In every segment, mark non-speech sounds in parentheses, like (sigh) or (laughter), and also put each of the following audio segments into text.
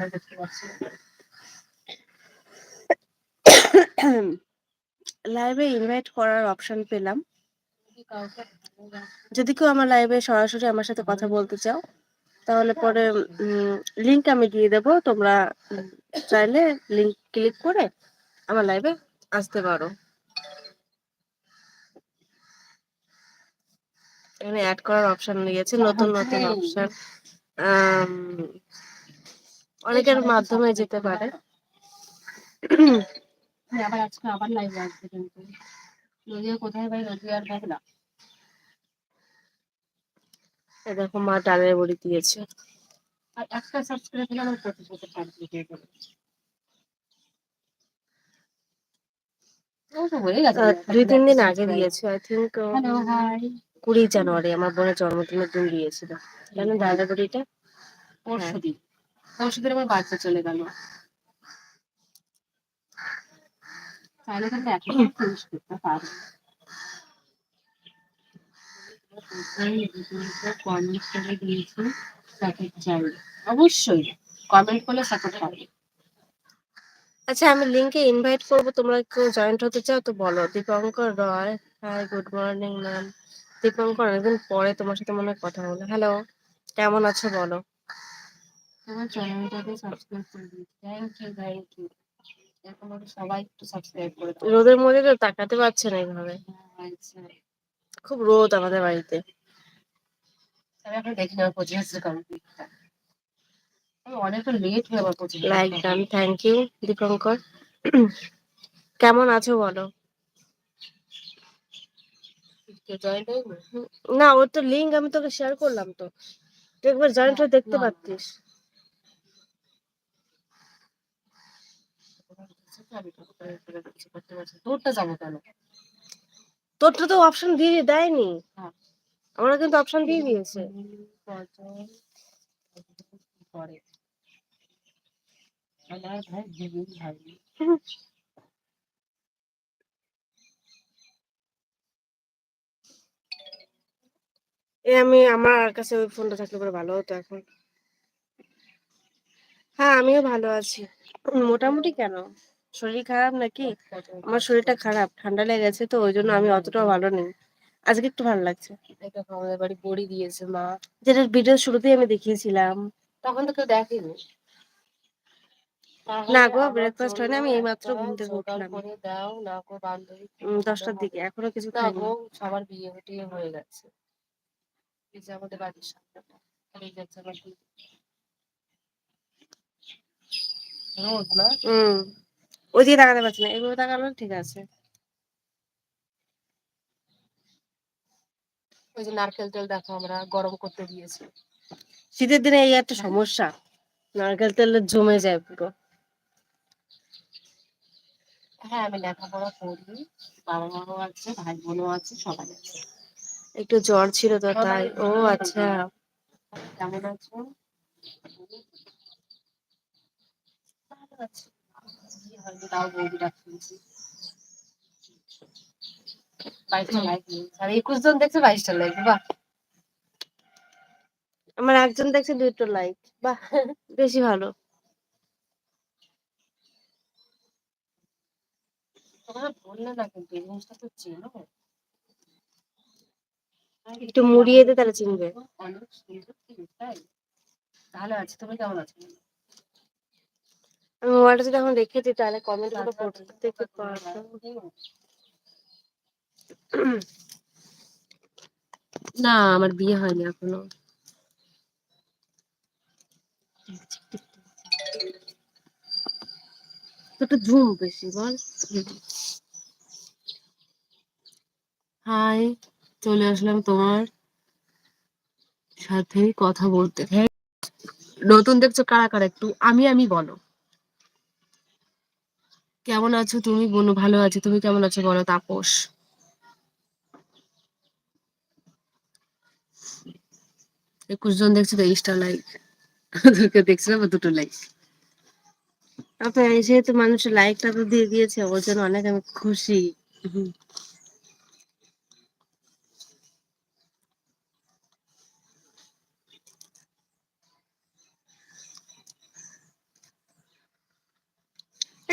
(coughs) লাইভে ইনভাইট করার অপশন পেলাম। যদি কেউ আমার লাইভে সরাসরি আমার সাথে কথা বলতে চাও, তাহলে পরে লিংক আমি দিয়ে দেব। তোমরা চাইলে লিংক ক্লিক করে আমার লাইভে আসতে পারো। এখানে অ্যাড করার অপশন নিয়েছে নতুন নতুন অপশন অনেকের মাধ্যমে যেতে পারে। আবার আজকে আবার লাইভ আসবে কিন্তু। নদিয়া কোথায় ভাই দেখো মা ডালের বড়ি দিয়েছে। আর একটা সাবস্ক্রাইব হলে আমার পঁচিশ বছর কমপ্লিট হয়ে যাবে ও তো গেছে। আহ, দুই তিন দিন আগে দিয়েছে আই থিঙ্ক কুড়ি জানুয়ারি আমার বোনের জন্মদিনের দিন দিয়েছিল। জানেন ডালের বড়িটা? পরশু দিন। পরশু দিন আমার বাচ্চা চলে গেল। চাইলে কিন্তু এখন ফিনিশ করতে পারব চাই সাপোর্ট পাবে আচ্ছা আমি লিংকে ইনভাইট করব, তোমরা কেউ জয়েন্ট হতে চাও তো বলো। Dipankar Roy hi good morning ma'am Dipankar অনেকদিন পরে তোমার সাথে মনে হয় কথা হলো। হ্যালো কেমন আছো বলো? তোমার চ্যানেলটাকে সাবস্ক্রাইব করে দিয়েছি থ্যাংক ইউ থ্যাংক ইউ এখন ওরা সবাই একটু সাবস্ক্রাইব করে দাও। রোদের মধ্যে তো তাকাতে পারছে না এইভাবে আচ্ছা। খুব রোদ আমাদের বাড়িতে। আমি এখন দেখি না পঁচিশ হাজার কমপ্লিট আমি অনেকটা লেট হয়ে আবার পঁচিশ like done thank you Dipankar. কেমন আছো বলো? না ওর তো লিঙ্ক আমি তোকে শেয়ার করলাম তো। তুই একবার জয়েন্ট হয়ে দেখতে। পারতিস। তোরটা তো অপশন দিয়ে দেয়নি। আমরা কিন্তু অপশন দিয়ে দিয়েছে এ আমি, আমার কাছে ওই ফোনটা থাকলে পরে ভালো হতো এখন হ্যাঁ আমিও ভালো আছি। মোটামুটি কেন? শরীর খারাপ নাকি? আমার শরীরটা খারাপ ঠান্ডা লেগেছে তো ওই জন্য আমি অতটাও ভালো নেই। আজকে একটু ভালো লাগছে। আমাদের বাড়ি বড়ি দিয়েছে মা। যেটা ভিডিও শুরুতেই আমি দেখিয়েছিলাম। তখন তো কেউ দেখেনি। না গো ব্রেকফাস্ট হয়নি আমি এইমাত্র ঘুম থেকে উঠলাম। দাও না গো বান্ধবী। দশটার দিকে এখনও কিছু খাইনি। গো সবার বিয়ে টিয়ে হয়ে গেছে। আমাদের বাড়ির সামনেটা এই যাচ্ছে আমার দিদি। রোদ না হুম। ওই দিকে তাকাতে পারছি না এইভাবে তাকালো ঠিক আছে। ওই যে নারকেল তেল দেখো আমরা গরম করতে দিয়েছি। শীতের দিনে এই একটা সমস্যা নারকেল তেল জমে যায় পুরো। হ্যাঁ আমি লেখাপড়া করি বাবা মাও আছে ভাই বোনও আছে সবাই আছে। একটু জ্বর ছিল তো তাই। ও আচ্ছা। কেমন আছো ভালো আছি বিয়ে হয়নি, একুশ জন দেখছে বাইশটা লাইক বাহ আমার একজন দেখছে, দুটো লাইক বাহ, বেশি ভালো। বললে না কিন্তু জিনিসটা তো একটু মুড়িয়ে দে, তাহলে চিনবে। ভালো আছে, তুমি কেমন আছো? আমি মোবাইলটা যদি এখন রেখে দিই, তাহলে কমেন্টগুলো পড়তে দেখতে না, আমার বিয়ে হয়নি এখনও। একটু ঝুম বেশি, বল। হাই, চলে আসলাম তোমার সাথে কথা বলতে। নতুন দেখছ কারা কারা একটু? আমি আমি বলো। কেমন আছো তুমি? বোনো ভালো আছো। তুমি কেমন আছো বলো? তাপস। একুশ জন দেখছ তেইশটা লাইক দেখছিলাম দেখছ দুটো লাইক তারপরে যেহেতু মানুষের লাইকটা তো দিয়ে দিয়েছে। ওর জন্য অনেক আমি খুশি।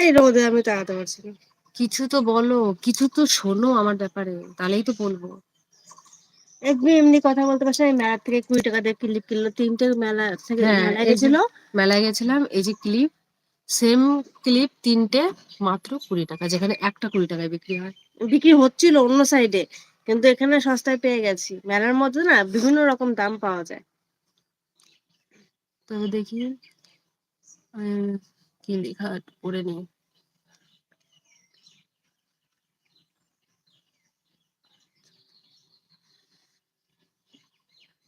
এই রোদে আমি তাড়াতে পারছি না। কিছু তো বলো কিছু তো শোনো আমার ব্যাপারে তাহলেই তো বলব। একটু এমনি কথা বলতে পারছি এই মেলা থেকে কুড়ি টাকা দিয়ে ক্লিপ কিনলো তিনটে মেলা থেকে হ্যাঁ, মেলায় গেছিল। মেলায় গেছিলাম এই যে ক্লিপ সেম ক্লিপ তিনটে মাত্র কুড়ি টাকা যেখানে একটা কুড়ি টাকায় বিক্রি হয়। বিক্রি হচ্ছিল অন্য সাইডে কিন্তু এখানে সস্তায় পেয়ে গেছি। মেলার মধ্যে না বিভিন্ন রকম দাম পাওয়া যায়। তবে দেখি কি লেখা পড়ে নি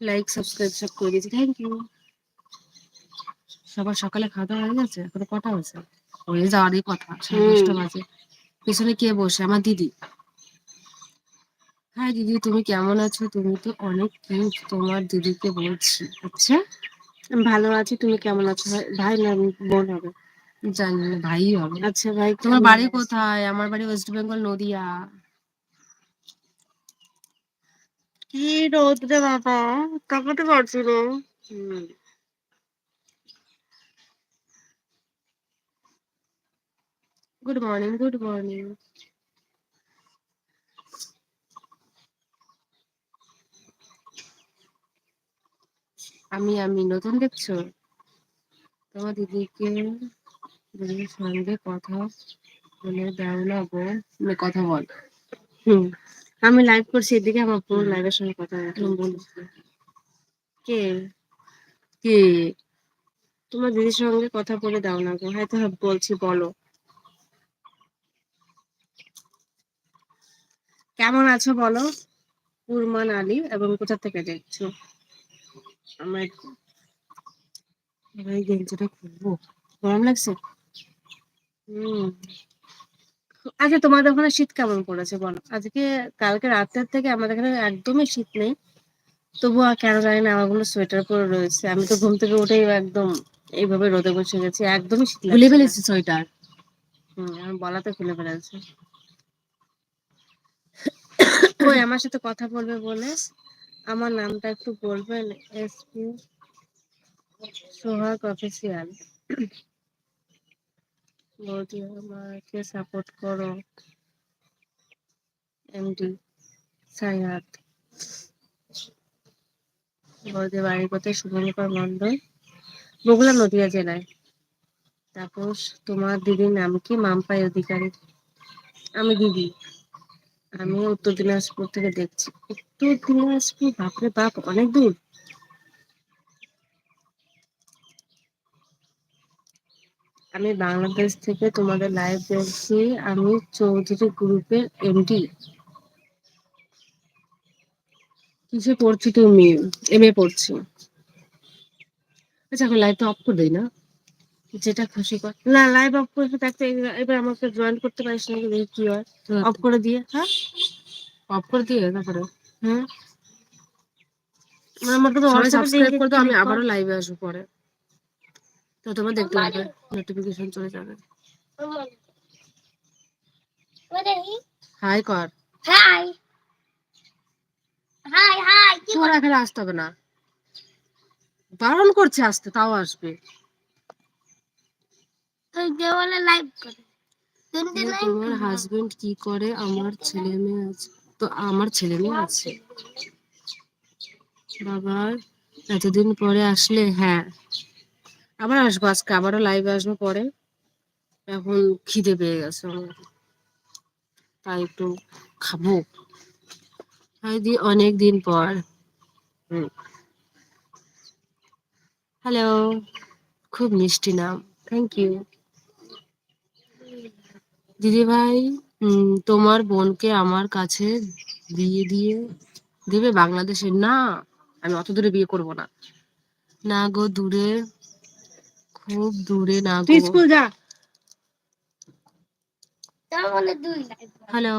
লাইক সাবস্ক্রাইব সব করে দিয়েছি। থ্যাংক ইউ সবার সকালে খাওয়া দাওয়া হয়ে গেছে? এখনও কটা হয়েছে হয়ে যাওয়ারই কথা। সাড়ে। বাজে। পিছনে কে বসে? আমার দিদি। হ্যাঁ দিদি তুমি কেমন আছো? তুমি তো অনেক কিউট তোমার দিদিকে বলছি আচ্ছা? ভালো আছি তুমি কেমন আছো? ভাই ভাই না বোন হবে। জানি না ভাই হবে। আচ্ছা ভাই তোমার বাড়ি কোথায়? আমার বাড়ি ওয়েস্ট বেঙ্গল নদিয়া। কি রোদ রে বাবা? তাকাতে পারছি না। গুড মর্নিং গুড মর্নিং আমি আমি নতুন দেখছ? তোমার দিদিকে দিদির সঙ্গে কথা বলে দাও না বোন কথা বল। হুম। আমি লাইভ করছি এদিকে আমার পুরো লাইভের সঙ্গে কথা বলছি। কে? কে? তোমার দিদির সঙ্গে কথা বলে দাও না গো হয়তো বলছি বলো। কেমন আছো বলো? উরমান আলী এবং কোথা থেকে দেখছ? আমার গেঞ্জিটা খুলবো। গরম লাগছে? হুম। আচ্ছা তোমাদের ওখানে শীত কেমন পড়েছে বলো? আজকে কালকে রাতের থেকে আমাদের এখানে একদমই শীত নেই। তবু আর কেন জানি না আমাগুলো সোয়েটার পরে রয়েছে। আমি তো ঘুম থেকে উঠেই একদম এইভাবে রোদে বসে গেছি একদমই শীত খুলে ফেলেছি সোয়েটার? হুম বলাতে খুলে ফেলেছে। ওই আমার সাথে কথা বলবে বলে? আমার নামটা একটু বলবেন? SP Sohag official. বৌদি আমাকে সাপোর্ট করো এমডি সাইয়াদ বৌদি বাড়ি কোথায় শুভঙ্কর মন্ডল বগুড়া নদিয়া জেলায়। তাপস, তোমার দিদির নাম কি? মাম্পাই অধিকারী। আমি দিদি। আমি উত্তর দিনাজপুর থেকে দেখছি। উত্তর দিনাজপুর? বাপরে বাপ, অনেক দূর। আমি বাংলাদেশ থেকে তোমাদের লাইভ দেখছি। আমি চৌধুরী গ্রুপের এমডি কিসে পড়ছি তুমি? এম এ পড়ছি। আচ্ছা এখন লাইটটা অফ করে দিই না? যেটা খুশি কর না লাইভ অফ করে থাকতে এবার- আমাকে জয়েন করতে পারিস নাকি দেখি কি হয়। অফ করে দিয়ে হ্যাঁ? অফ করে দিয়ে তারপরে হ্যাঁ আমাকে তো সাবস্ক্রাইব করে দাও আমি আবারও লাইভে আসব পরে। তোমার দেখতে পাবে নোটিফিকেশন চলে যাবে। হাই কর হাই হাই হাই তোর এখানে আসতে হবে না। বারণ করছে আসতে তাও আসবে। দেওয়ালে লাইভ করে। তোমার হাজবেন্ড কি করে? আমার ছেলে মেয়ে আছে। তো আমার ছেলে মেয়ে আছে। বাবা এতদিন পরে আসলে হ্যাঁ। আবার আসব আজকে, আবারও লাইভে আসব পরে। এখন খিদে পেয়ে গেছে তাই একটু খাব। অনেক দিন পর। হ্যালো খুব মিষ্টি নাম। থ্যাংক ইউ দিদি ভাই তোমার বোনকে আমার কাছে বিয়ে দিয়ে দেবে বাংলাদেশে? না, আমি অত দূরে বিয়ে করব না। না গো, দূরে খুব দূরে না তুই স্কুল যা। তাহলে দুই হ্যালো।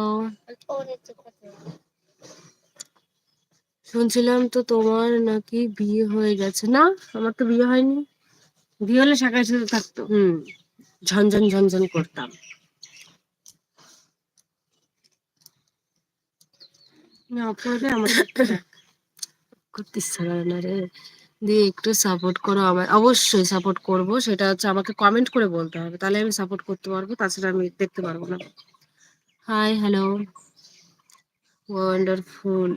শুনছিলাম তো তোমার নাকি বিয়ে হয়ে গেছে। না আমার তো বিয়ে হয়নি। বিয়ে হলে শাখায় সাথে থাকতো। হুম ঝনঝন ঝনঝন করতাম। না আমার করতে ইচ্ছা করে না রে। দিয়ে একটু সাপোর্ট করো আমার অবশ্যই সাপোর্ট করব। সেটা হচ্ছে আমাকে কমেন্ট করে বলতে হবে। তাহলে আমি সাপোর্ট করতে পারব, তাছাড়া আমি দেখতে পারব না। Hi hello wonderful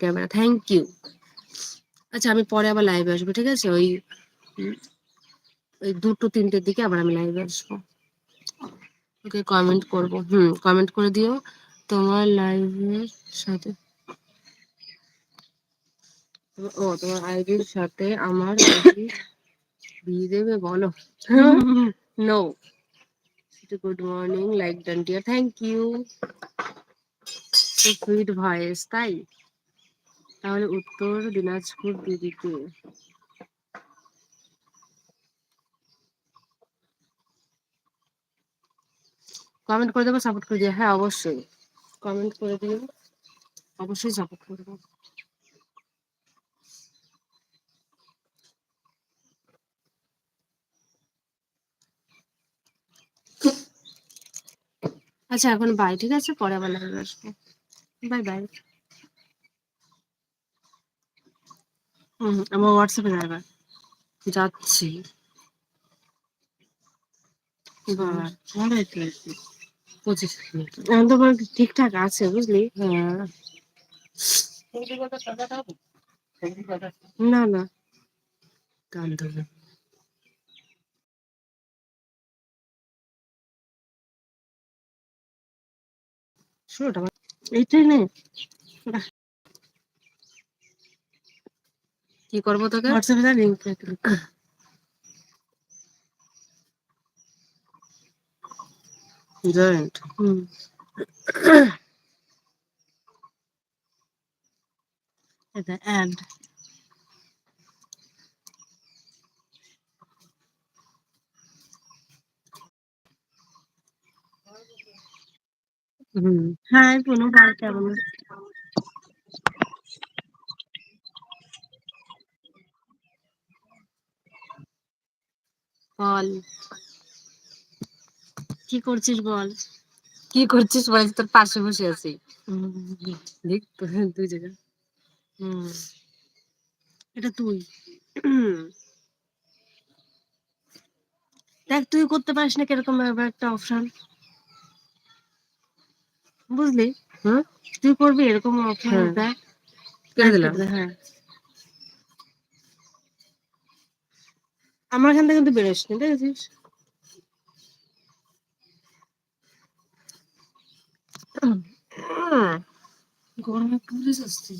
camera thank you আচ্ছা আমি পরে আবার লাইভে আসব, ঠিক আছে? ওই ওই দুটো, তিনটের দিকে আবার আমি লাইভে আসব। ওকে কমেন্ট করব। হুম কমেন্ট করে দিও। তোমার লাইভের সাথে ও তোমার আইডির সাথে আমার আইডি দিয়ে দেবে, বলো। No good morning like done dear thank you sweet voice তাই? তাহলে উত্তর দিনাজপুর দিদিকে। কমেন্ট করে দেবো সাপোর্ট করে দিও। হ্যাঁ অবশ্যই। কমেন্ট করে দিও। অবশ্যই সাপোর্ট করে দেবো। আচ্ছা এখন বাই ঠিক আছে? পরে আবার লাইভে আসব বাই বাই হুম আমার হোয়াটসঅ্যাপে যাবে যাচ্ছি। পঁচিশ মিনিট। ঠিকঠাক আছে বুঝলি? হ্যাঁ। না না। গান এইটাই নেই কি করব তোকে? হোয়াটসঅ্যাপে লিঙ্ক জয়েন্ট হুম। (coughs) এটা অ্যাড হুম। হ্যাঁ পুনু ভাই কেমন বল। কি করছিস বল? কি করছিস বল তোর পাশে বসে আছি। দেখ দুই জায়গা হুম। এটা তুই। (clears throat) দেখ তুই করতে পারিস না কীরকম একটা অপশন বুঝলি? হুম তুই করবি এরকম অপশন দেখ কেটে দিলাম। হ্যাঁ। আমার এখান থেকে কিন্তু বেরোস নি দেখেছিস? গরমে পুলিশ আসছে